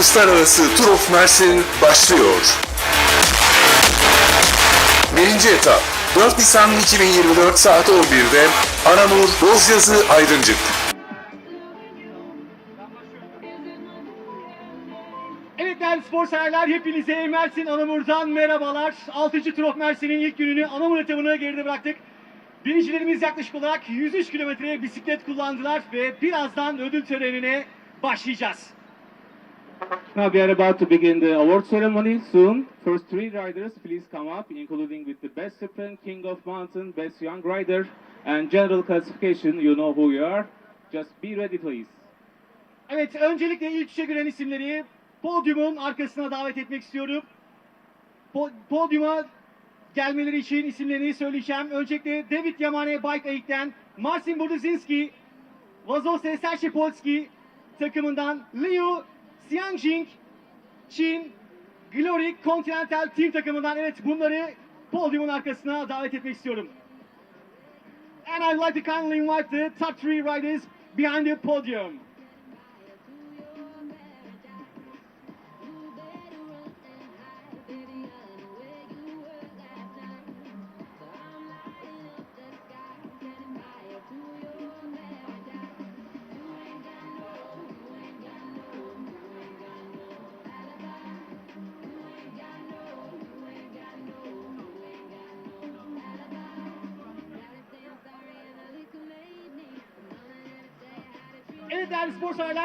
6. Yıl Uluslararası Tour of Mersin başlıyor. Birinci etap 4 Nisan 2024 saat 11'de Anamur Bozyazı Aydıncık. Evet değerli spor severler hepinize Mersin Anamur'dan merhabalar. 6. Tur of Mersin'in ilk gününü Anamur etabını geride bıraktık. Birincilerimiz yaklaşık olarak 103 kilometre bisiklet kullandılar ve birazdan ödül törenine başlayacağız. Now we are about to begin the award ceremony soon. First three riders, please come up, including with the best sprint, king of mountain, best young rider, and general classification. You know who you are. Just be ready, please. Evet öncelikle ilk üçe giren isimleri podyumun arkasına davet etmek istiyorum. Po- podyuma gelmeleri için isimlerini söyleyeceğim. Öncelikle David Yamane Bike Aid'den Marcin Buduzinski, Vazose Serşepolski takımından Liu Xiangjing, Çin Glory Continental Team takımından evet bunları podyumun arkasına davet etmek istiyorum. And I'd like to kindly invite the top three riders behind the podium.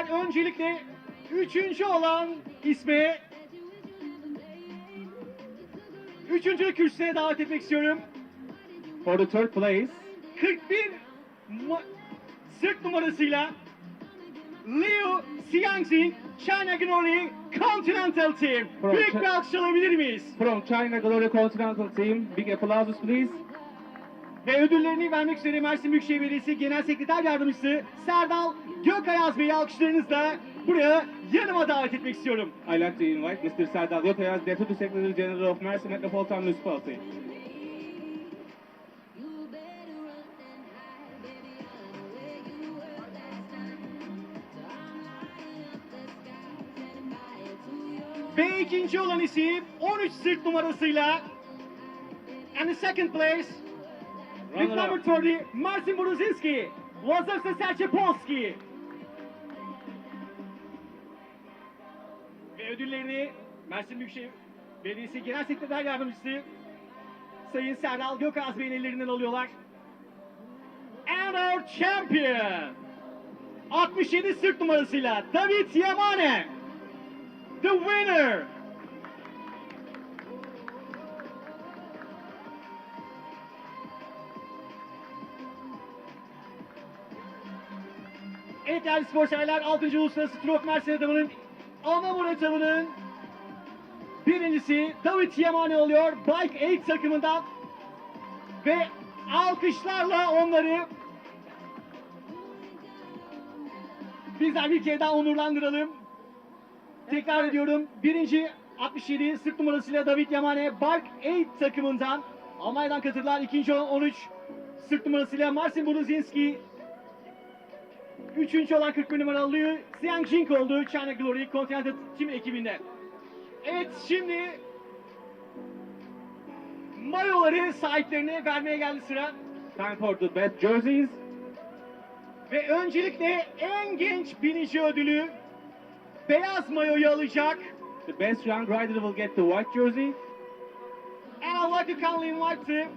Severler öncelikle üçüncü olan ismi üçüncü kürsüye davet etmek istiyorum. For the third place, 41 ma- sırt numarasıyla Liu Xianxing China Glory Continental Team. From Büyük bir alkış alabilir miyiz? from China Glory Continental Team, big applause, please. Ve ödüllerini vermek üzere Mersin Büyükşehir Belediyesi Genel Sekreter Yardımcısı Serdal Gökayaz Bey'i alkışlarınızla buraya yanıma davet etmek istiyorum. I'd like to invite Mr. Serdal Yokayaz, Deputy Secretary General of Mersin Metropolitan Municipality. Ve ikinci olan isim 13 sırt numarasıyla and the second place with number up. 30 Marcin Boruzinski Wazowski Serczepolski Ve ödüllerini Mersin Büyükşehir Belediyesi Genel Sekreter Yardımcısı Sayın Serdal Gökaz Bey'in ellerinden alıyorlar. And our champion 67 sırt numarasıyla David Yamane the winner. Evet değerli spor severler 6. Uluslararası Mersin etabının Anamur etabının birincisi David Yamane oluyor Bike 8 takımından ve alkışlarla onları bizler bir kere daha onurlandıralım. Tekrar ediyorum. Birinci 67 sırt numarasıyla David Yamane Bark 8 takımından Almanya'dan katıldılar. İkinci olan 13 sırt numarasıyla Marcin Buduzinski. Üçüncü olan 41 numaralı Liu Xiangjing oldu. China Glory Continental Team ekibinde. Evet şimdi mayoları sahiplerine vermeye geldi sıra. Time for the best jerseys. Ve öncelikle en genç binici ödülü beyaz mayoyu alacak. The best young rider will get the white jersey. And I'd like to kindly invite the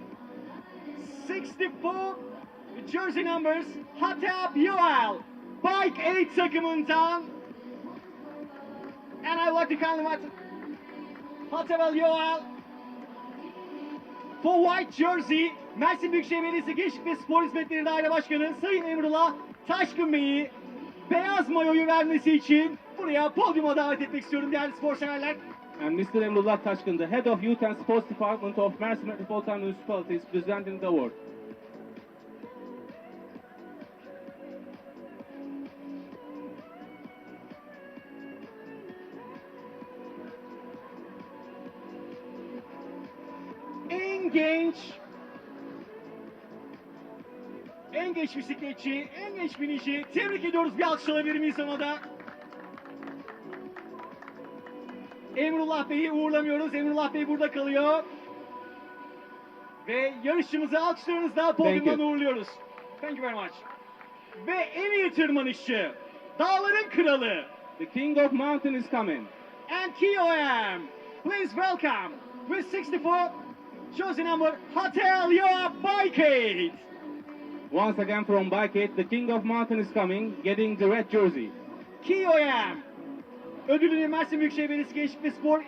64 jersey numbers Hatap Yoel Bike 8 takımından And I'd like to invite Hatap Yoel for white jersey Mersin Büyükşehir Belediyesi Gençlik ve Spor Hizmetleri Daire Başkanı Sayın Emrullah Taşkın Bey'i beyaz mayoyu vermesi için buraya podyuma davet etmek istiyorum değerli spor severler. And Mr. Emrullah Taşkın, the head of Youth and Sports Department of Mersin Metropolitan Municipality is presenting the award. Bisikletçi, en genç binici. Tebrik ediyoruz. Bir alkış alabilir miyiz ona da? Emrullah Bey'i uğurlamıyoruz. Emrullah Bey burada kalıyor. Ve yarışçımızı alkışlarınızla podyumdan uğurluyoruz. Thank you very much. Ve en iyi tırmanışçı, dağların kralı, The king of mountain is coming. and KOM. Please welcome with 64 chosen number Hotel Your Bike Once again from Bikate, the king of mountain is coming, getting the red jersey. KOM. Ödülünü Mersin Büyükşehir Belediyesi Gençlik ve Spor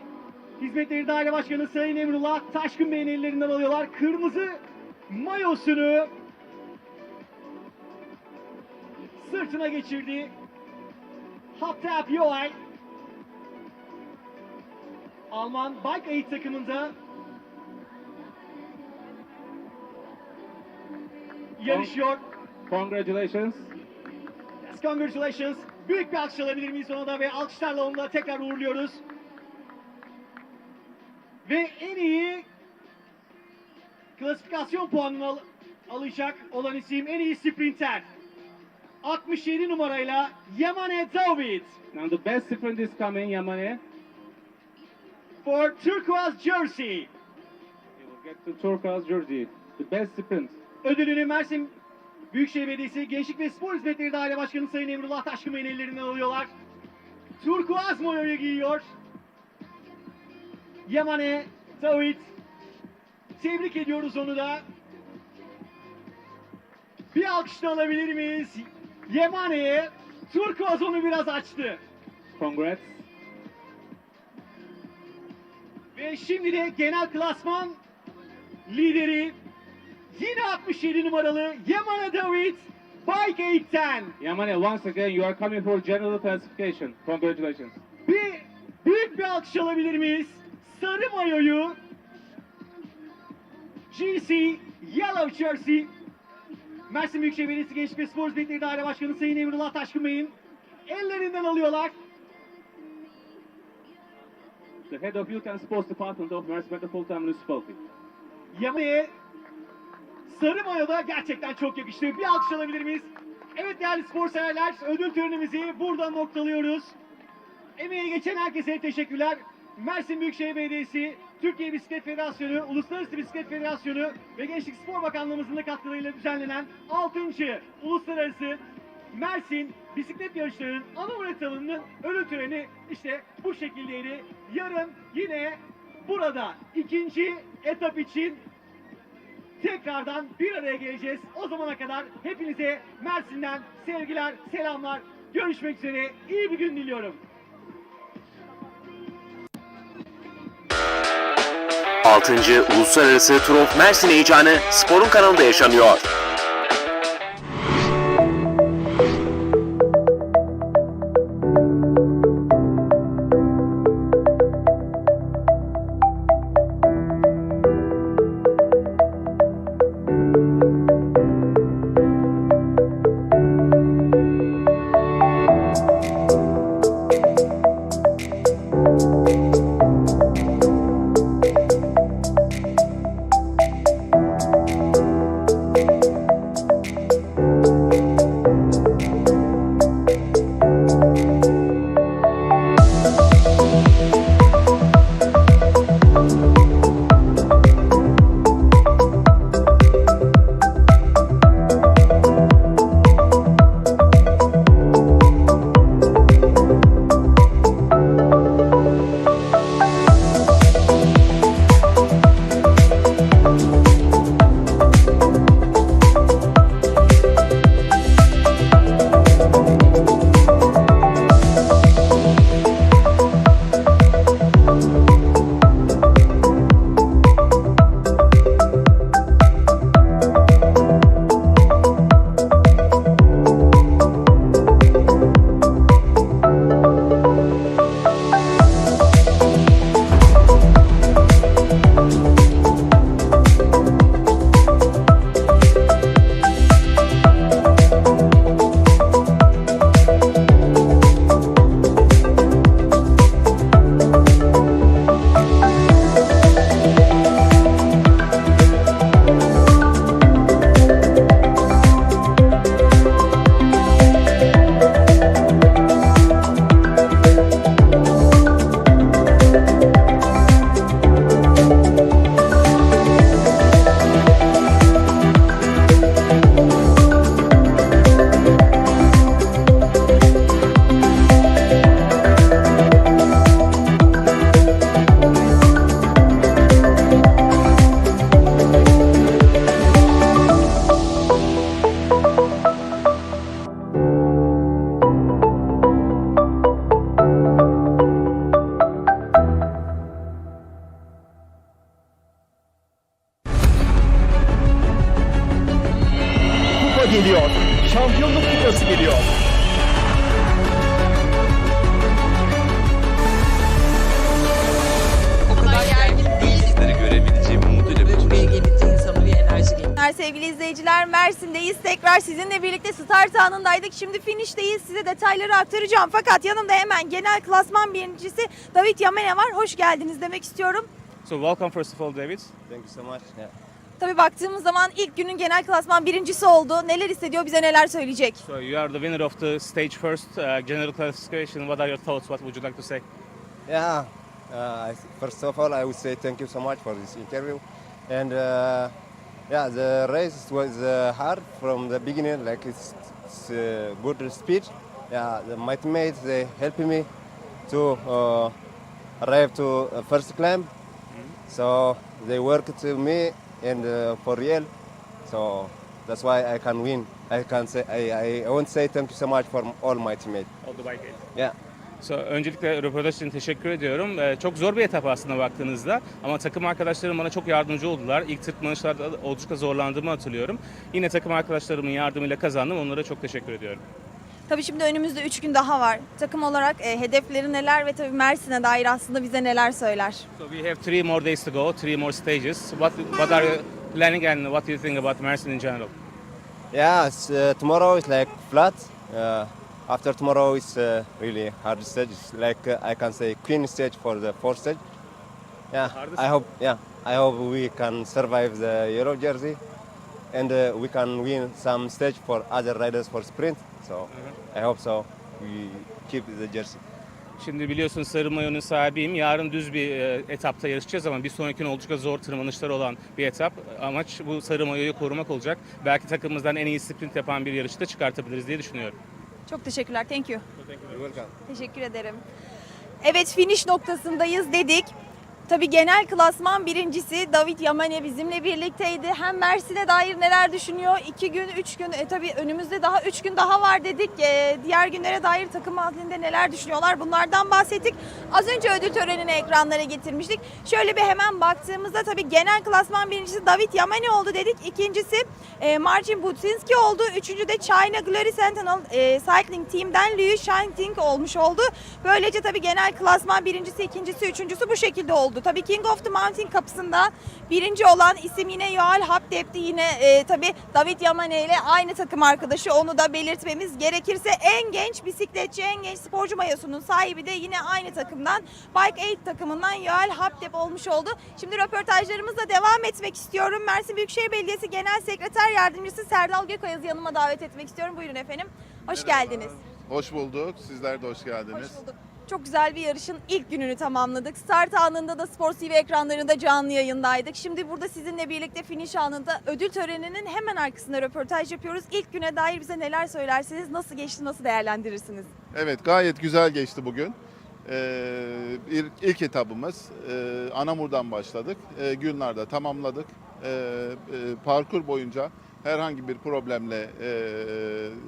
Hizmetleri Daire Başkanı Sayın Emrullah Taşkın Bey'in ellerinden alıyorlar. Kırmızı mayosunu sırtına geçirdi. Haptap Yoay Alman Bike Aid takımında yarışıyor. Congratulations. Yes, congratulations. Büyük bir alkış alabilir miyiz ona da ve alkışlarla onu da tekrar uğurluyoruz. Ve en iyi klasifikasyon puanını al- alacak olan isim en iyi sprinter. 67 numarayla Yamane David Now the best sprint is coming, Yamane. for turquoise jersey. He will get the turquoise jersey. The best sprint. Ödülünü Mersin Büyükşehir Belediyesi Gençlik ve Spor Hizmetleri Daire Başkanı Sayın Emrullah Taşkın Bey'in ellerinden alıyorlar. Turkuaz mayoyu giyiyor. Yamane David. Tebrik ediyoruz onu da. Bir alkış da alabilir miyiz? Yamane'ye Turkuaz onu biraz açtı. Congrats. Ve şimdi de genel klasman lideri yine 67 numaralı Yamane David Bike 8'ten. Yamane, once again, you are coming for general classification. Congratulations. Bir büyük bir alkış alabilir miyiz? Sarı mayoyu GC Yellow Jersey Mersin Büyükşehir Belediyesi Gençlik ve Spor Hizmetleri Daire Başkanı Sayın Emrullah Taşkın Bey'in ellerinden alıyorlar. The head of Youth and Sports Department of Mersin Metropolitan Municipality. Yamane'ye sarı mayoda gerçekten çok yakıştı. Bir alkış alabilir miyiz? Evet değerli spor severler ödül törenimizi burada noktalıyoruz. Emeği geçen herkese teşekkürler. Mersin Büyükşehir Belediyesi, Türkiye Bisiklet Federasyonu, Uluslararası Bisiklet Federasyonu ve Gençlik Spor Bakanlığımızın da katkılarıyla düzenlenen 6. Uluslararası Mersin Bisiklet Yarışları'nın ana etabının ödül töreni işte bu şekildeydi. Yarın yine burada ikinci etap için tekrardan bir araya geleceğiz. O zamana kadar hepinize Mersin'den sevgiler, selamlar. Görüşmek üzere. İyi bir gün diliyorum. 6. Uluslararası Tur of Mersin heyecanı sporun kanalında yaşanıyor. Merhabalar sevgili izleyiciler. Mersin'deyiz. Tekrar sizinle birlikte start anındaydık. Şimdi finişteyiz. Size detayları aktaracağım. Fakat yanımda hemen genel klasman birincisi David Yamene var. Hoş geldiniz demek istiyorum. So welcome first of all, David. Thank you so much. Yeah. Tabii baktığımız zaman ilk günün genel klasman birincisi oldu. Neler hissediyor, bize neler söyleyecek? So you are the winner of the stage first uh, general classification. What are your thoughts? What would you like to say? Yeah. Uh, first of all, I would say thank you so much for this interview. And uh, yeah, the race was uh, hard from the beginning. Like it's, it's uh, good speed. Yeah, the, my teammates they helped me to uh, arrive to uh, first climb. So they worked to me and uh, for real. So that's why I can win. I can say I, I want to say thank you so much for all my teammates. All the bike Yeah. So, öncelikle röportaj için teşekkür ediyorum. Ee, çok zor bir etap aslında baktığınızda ama takım arkadaşlarım bana çok yardımcı oldular. İlk tırmanışlarda oldukça zorlandığımı hatırlıyorum. Yine takım arkadaşlarımın yardımıyla kazandım. Onlara çok teşekkür ediyorum. Tabii şimdi önümüzde 3 gün daha var. Takım olarak e, hedefleri neler ve tabii Mersin'e dair aslında bize neler söyler? So we have three more days to go, three more stages. What what are you planning and what do you think about Mersin in general? Yeah, uh, tomorrow is like flat. Uh, after tomorrow is uh, really hard stage. It's like uh, I can say queen stage for the fourth stage. Yeah, Hardest? I hope. Yeah, I hope we can survive the yellow jersey, and uh, we can win some stage for other riders for sprint. So I hope so. We keep the jersey. Şimdi biliyorsun sarı mayonun sahibiyim. Yarın düz bir e, etapta yarışacağız ama bir sonraki oldukça zor tırmanışları olan bir etap. Amaç bu sarı mayoyu korumak olacak. Belki takımımızdan en iyi sprint yapan bir yarışı da çıkartabiliriz diye düşünüyorum. Çok teşekkürler. Thank you. You're welcome. Teşekkür ederim. Evet finish noktasındayız dedik. Tabii genel klasman birincisi David Yamane bizimle birlikteydi. Hem Mersin'e dair neler düşünüyor? İki gün, üç gün, e, tabii önümüzde daha üç gün daha var dedik. E, diğer günlere dair takım halinde neler düşünüyorlar? Bunlardan bahsettik. Az önce ödül törenini ekranlara getirmiştik. Şöyle bir hemen baktığımızda tabii genel klasman birincisi David Yamane oldu dedik. İkincisi e, Marcin Butsinski oldu. Üçüncü de China Glory Sentinel e, Cycling Team'den Liu Shanting olmuş oldu. Böylece tabii genel klasman birincisi, ikincisi, üçüncüsü bu şekilde oldu. Tabii King of the Mountain kapısında birinci olan isim yine Yoel Haptep'ti. Yine e, tabii David Yamane ile aynı takım arkadaşı. Onu da belirtmemiz gerekirse en genç bisikletçi, en genç sporcu mayosunun sahibi de yine aynı takımdan Bike 8 takımından Yoel Haptep olmuş oldu. Şimdi röportajlarımızla devam etmek istiyorum. Mersin Büyükşehir Belediyesi Genel Sekreter Yardımcısı Serdal Gökayaz'ı yanıma davet etmek istiyorum. Buyurun efendim. Hoş geldiniz. Hoş bulduk. Sizler de hoş geldiniz. Hoş bulduk. Çok güzel bir yarışın ilk gününü tamamladık. Start anında da Spor TV ekranlarında canlı yayındaydık. Şimdi burada sizinle birlikte finish anında ödül töreninin hemen arkasında röportaj yapıyoruz. İlk güne dair bize neler söylersiniz? Nasıl geçti, nasıl değerlendirirsiniz? Evet, gayet güzel geçti bugün. Ee, ilk, ilk etabımız e, Anamur'dan başladık. E, Gülnar'da tamamladık. E, e, parkur boyunca herhangi bir problemle e,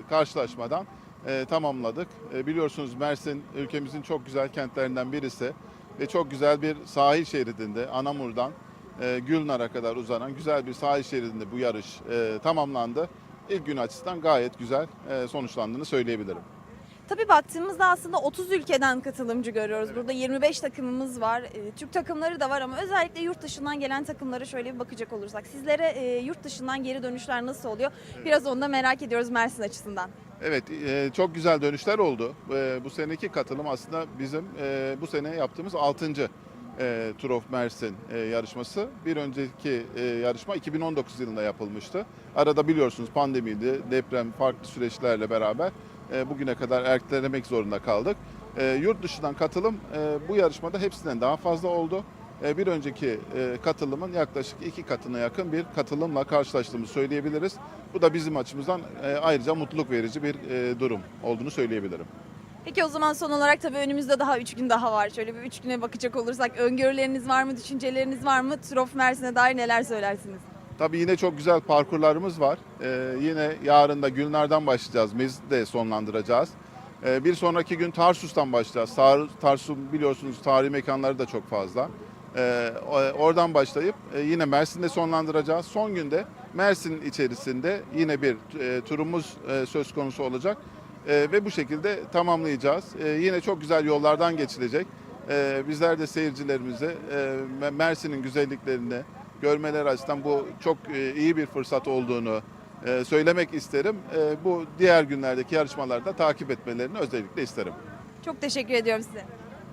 karşılaşmadan e, tamamladık. E, biliyorsunuz Mersin ülkemizin çok güzel kentlerinden birisi ve çok güzel bir sahil şeridinde Anamur'dan e, Gülnar'a kadar uzanan güzel bir sahil şeridinde bu yarış e, tamamlandı. İlk gün açısından gayet güzel e, sonuçlandığını söyleyebilirim. Tabii baktığımızda aslında 30 ülkeden katılımcı görüyoruz. Burada 25 takımımız var. Ee, Türk takımları da var ama özellikle yurt dışından gelen takımlara şöyle bir bakacak olursak. Sizlere e, yurt dışından geri dönüşler nasıl oluyor? Biraz onu da merak ediyoruz Mersin açısından. Evet, e, çok güzel dönüşler oldu. E, Bu seneki katılım aslında bizim e, bu sene yaptığımız 6. Tour of Mersin e, yarışması. Bir önceki e, yarışma 2019 yılında yapılmıştı. Arada biliyorsunuz pandemiydi, deprem, farklı süreçlerle beraber e, bugüne kadar ertelemek zorunda kaldık. E, Yurt dışından katılım e, bu yarışmada hepsinden daha fazla oldu. E, Bir önceki e, katılımın yaklaşık iki katına yakın bir katılımla karşılaştığımızı söyleyebiliriz. Bu da bizim açımızdan e, ayrıca mutluluk verici bir durum olduğunu söyleyebilirim. Peki o zaman son olarak tabii önümüzde daha 3 gün daha var. Şöyle bir 3 güne bakacak olursak öngörüleriniz var mı, düşünceleriniz var mı? Tour of Mersin'e dair neler söylersiniz? Tabii yine çok güzel parkurlarımız var. E, yine yarın da Gülnar'dan başlayacağız. Mezit'te sonlandıracağız. E, bir sonraki gün Tarsus'tan başlayacağız. Tar Tarsus biliyorsunuz tarihi mekanları da çok fazla. E, o- oradan başlayıp e, yine Mersin'de sonlandıracağız. Son günde Mersin içerisinde yine bir e, turumuz e, söz konusu olacak. Ve bu şekilde tamamlayacağız. Yine çok güzel yollardan geçilecek. Bizler de seyircilerimize Mersin'in güzelliklerini görmeleri açısından bu çok iyi bir fırsat olduğunu söylemek isterim. Bu diğer günlerdeki yarışmalarda takip etmelerini özellikle isterim. Çok teşekkür ediyorum size.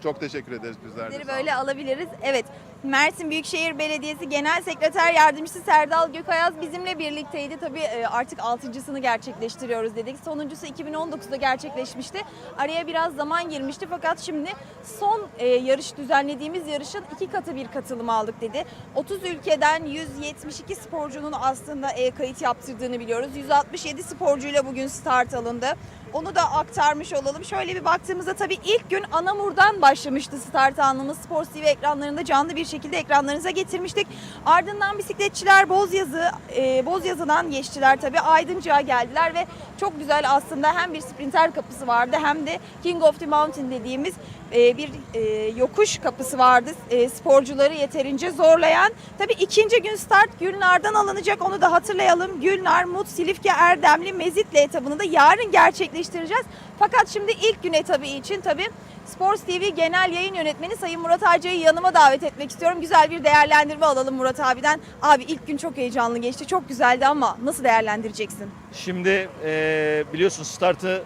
Çok teşekkür ederiz bizler de. Sizleri böyle alabiliriz. Evet. Mersin Büyükşehir Belediyesi Genel Sekreter Yardımcısı Serdal Gökayaz bizimle birlikteydi. Tabii e, artık altıncısını gerçekleştiriyoruz dedik. Sonuncusu 2019'da gerçekleşmişti. Araya biraz zaman girmişti fakat şimdi son e, yarış düzenlediğimiz yarışın iki katı bir katılım aldık dedi. 30 ülkeden 172 sporcunun aslında e, kayıt yaptırdığını biliyoruz. 167 sporcuyla bugün start alındı. Onu da aktarmış olalım. Şöyle bir baktığımızda tabii ilk gün Anamur'dan başlamıştı start anımız. Spor TV ekranlarında canlı bir şekilde ekranlarınıza getirmiştik. Ardından bisikletçiler Bozyazı, e, Bozyazı'dan geçtiler tabii. Aydıncağa geldiler ve çok güzel aslında hem bir sprinter kapısı vardı hem de King of the Mountain dediğimiz e, bir e, yokuş kapısı vardı. E, sporcuları yeterince zorlayan. Tabii ikinci gün start Gülnar'dan alınacak onu da hatırlayalım. Gülnar, Mut, Silifke, Erdemli, Mezitli etabını da yarın gerçekleştireceğiz. Fakat şimdi ilk gün etabı için tabii Sports TV Genel Yayın Yönetmeni Sayın Murat Hacı'yı yanıma davet etmek istiyorum. Güzel bir değerlendirme alalım Murat abiden. Abi ilk gün çok heyecanlı geçti, çok güzeldi ama nasıl değerlendireceksin? Şimdi eee, biliyorsun startı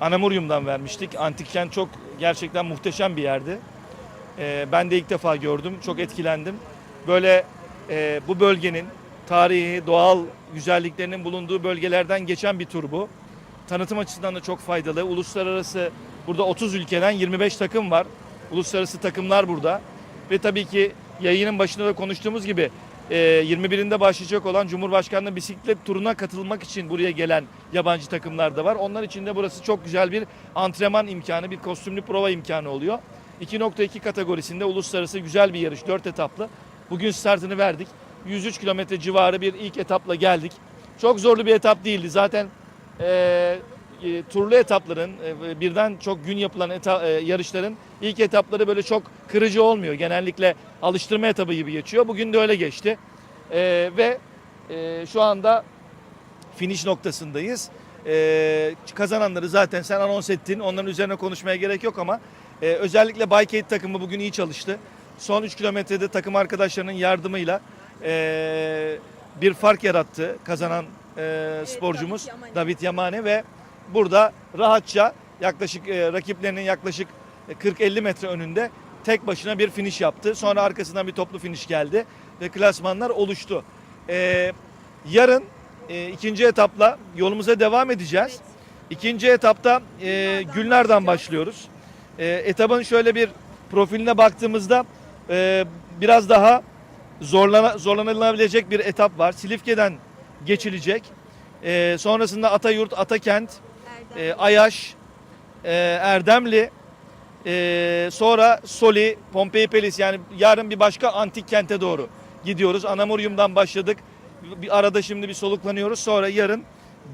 Anamuryum'dan vermiştik. Antik kent çok gerçekten muhteşem bir yerdi. Eee, ben de ilk defa gördüm. Çok etkilendim. Böyle eee, bu bölgenin tarihi, doğal güzelliklerinin bulunduğu bölgelerden geçen bir tur bu. Tanıtım açısından da çok faydalı. Uluslararası burada 30 ülkeden 25 takım var. Uluslararası takımlar burada. Ve tabii ki yayının başında da konuştuğumuz gibi e, 21'inde başlayacak olan Cumhurbaşkanlığı bisiklet turuna katılmak için buraya gelen yabancı takımlar da var. Onlar için de burası çok güzel bir antrenman imkanı, bir kostümlü prova imkanı oluyor. 2.2 kategorisinde uluslararası güzel bir yarış, 4 etaplı. Bugün startını verdik. 103 kilometre civarı bir ilk etapla geldik. Çok zorlu bir etap değildi. Zaten e, e, turlu etapların e, birden çok gün yapılan eta- e, yarışların ilk etapları böyle çok kırıcı olmuyor. Genellikle alıştırma etabı gibi geçiyor. Bugün de öyle geçti. E, ve e, şu anda finish noktasındayız. E, kazananları zaten sen anons ettin. Onların üzerine konuşmaya gerek yok ama e, özellikle Bike Aid takımı bugün iyi çalıştı. Son 3 kilometrede takım arkadaşlarının yardımıyla e, bir fark yarattı kazanan e, sporcumuz David Yamane. David Yamane ve burada rahatça yaklaşık e, rakiplerinin yaklaşık 40-50 metre önünde tek başına bir finish yaptı. Sonra arkasından bir toplu finish geldi ve klasmanlar oluştu. E, yarın e, ikinci etapla yolumuza devam edeceğiz. İkinci etapta e, Gülnar'dan başlıyoruz. E, etabın şöyle bir profiline baktığımızda e, biraz daha zorlana, zorlanılabilecek bir etap var. Silifke'den geçilecek. E, sonrasında Atayurt, Atakent, e, Ayaş, e, Erdemli, e, sonra Soli, Pompei Pelis yani yarın bir başka antik kente doğru gidiyoruz. Anamuryum'dan başladık. Bir arada şimdi bir soluklanıyoruz. Sonra yarın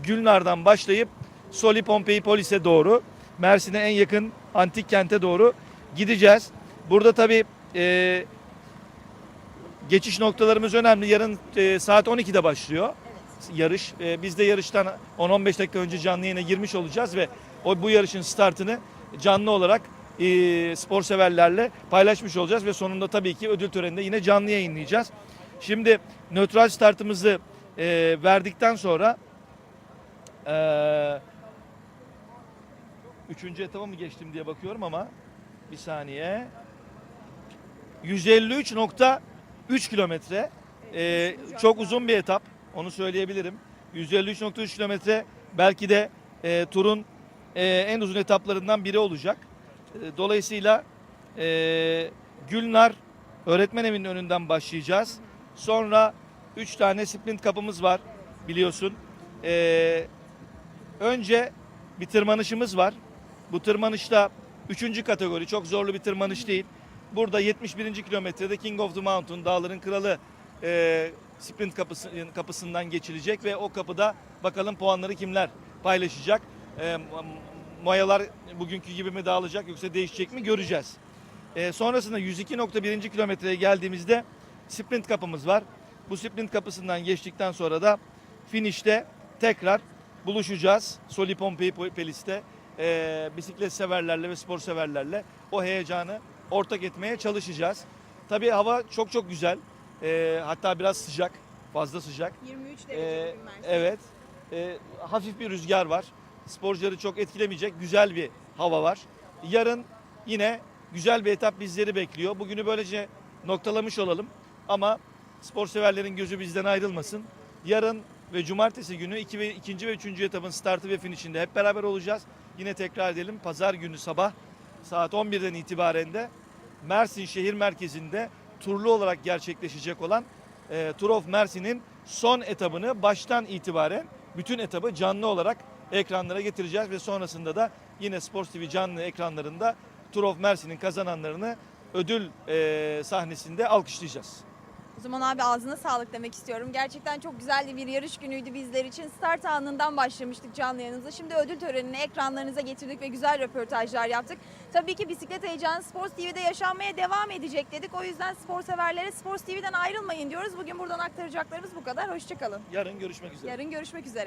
Gülnar'dan başlayıp Soli Pompei Polis'e doğru Mersin'e en yakın antik kente doğru gideceğiz. Burada tabii e, geçiş noktalarımız önemli. Yarın e, saat 12'de başlıyor yarış. E, biz de yarıştan 10-15 dakika önce canlı yayına girmiş olacağız ve o bu yarışın startını canlı olarak e, spor severlerle paylaşmış olacağız ve sonunda tabii ki ödül töreninde yine canlı yayınlayacağız. Şimdi nötral startımızı e, verdikten sonra e, üçüncü etaba mı geçtim diye bakıyorum ama bir saniye 153.3 kilometre e, çok uzun bir etap onu söyleyebilirim 153.3 kilometre belki de e, turun e, en uzun etaplarından biri olacak E, dolayısıyla e, Gülnar öğretmen evinin önünden başlayacağız sonra 3 tane sprint kapımız var biliyorsun E, önce bir tırmanışımız var bu tırmanışta 3. kategori çok zorlu bir tırmanış değil. Burada 71. kilometrede King of the Mountain dağların kralı e, sprint kapısı, kapısından geçilecek ve o kapıda bakalım puanları kimler paylaşacak. E, mayalar bugünkü gibi mi dağılacak yoksa değişecek mi göreceğiz. E, sonrasında 102.1. kilometreye geldiğimizde sprint kapımız var. Bu sprint kapısından geçtikten sonra da finişte tekrar buluşacağız. Soli Pompei Pelis'te e, bisiklet severlerle ve spor severlerle o heyecanı ortak etmeye çalışacağız. Tabii hava çok çok güzel. E, hatta biraz sıcak, fazla sıcak. 23 Ee, evet. Ee, hafif bir rüzgar var. Sporcuları çok etkilemeyecek güzel bir hava var. Yarın yine güzel bir etap bizleri bekliyor. Bugünü böylece noktalamış olalım. Ama spor severlerin gözü bizden ayrılmasın. Yarın ve cumartesi günü iki ve, ikinci ve üçüncü etapın startı ve finişinde hep beraber olacağız. Yine tekrar edelim pazar günü sabah saat 11'den itibaren de Mersin şehir merkezinde turlu olarak gerçekleşecek olan e, Tour of Mersin'in son etabını baştan itibaren bütün etabı canlı olarak ekranlara getireceğiz ve sonrasında da yine Sports TV canlı ekranlarında Tour of Mersin'in kazananlarını ödül e, sahnesinde alkışlayacağız. O zaman abi ağzına sağlık demek istiyorum. Gerçekten çok güzel bir yarış günüydü bizler için. Start anından başlamıştık canlı yayınımıza. Şimdi ödül törenini ekranlarınıza getirdik ve güzel röportajlar yaptık. Tabii ki bisiklet heyecanı Sports TV'de yaşanmaya devam edecek dedik. O yüzden spor severlere Sports TV'den ayrılmayın diyoruz. Bugün buradan aktaracaklarımız bu kadar. Hoşçakalın. Yarın görüşmek üzere. Yarın görüşmek üzere.